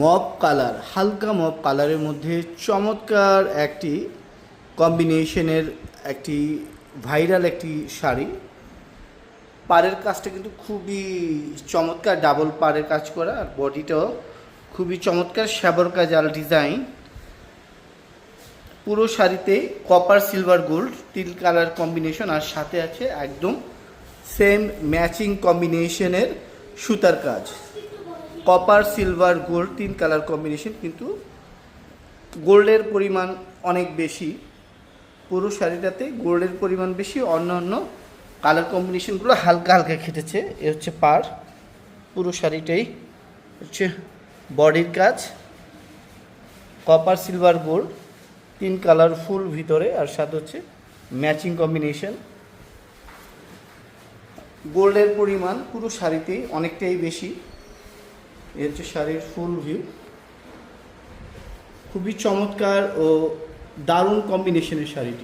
Mob colour, হালকা mob কালারের মধ্যে চমৎকার একটি কম্বিনেশনের একটি ভাইরাল একটি শাড়ি। পাড়ের কাজটা কিন্তু খুবই চমৎকার, ডাবল পাড়ের কাজ করা আর বডিটাও খুবই চমৎকার, শ্যাবর কাজাল ডিজাইন। পুরো শাড়িতে কপার সিলভার গোল্ড তিল কালার কম্বিনেশন আর সাথে আছে একদম সেম ম্যাচিং কম্বিনেশনের সুতার কাজ। কপার সিলভার গোল্ড তিন কালার কম্বিনেশন কিন্তু গোল্ডের পরিমাণ অনেক বেশি। পুরো শাড়িটাতে গোল্ডের পরিমাণ বেশি, অন্য অন্য কালার কম্বিনেশনগুলো হালকা হালকা খেটেছে। এ হচ্ছে পার। পুরো শাড়িটাই হচ্ছে বডির কাজ। কপার সিলভার গোল্ড তিন কালার ফুল ভিতরে আর সাথে হচ্ছে ম্যাচিং কম্বিনেশন গোল্ডের পরিমাণ পুরো শাড়িতেই অনেকটাই বেশি। এর হচ্ছে শাড়ির ফুল ভিউ খুবই চমৎকার ও দারুণ কম্বিনেশনের শাড়িটি।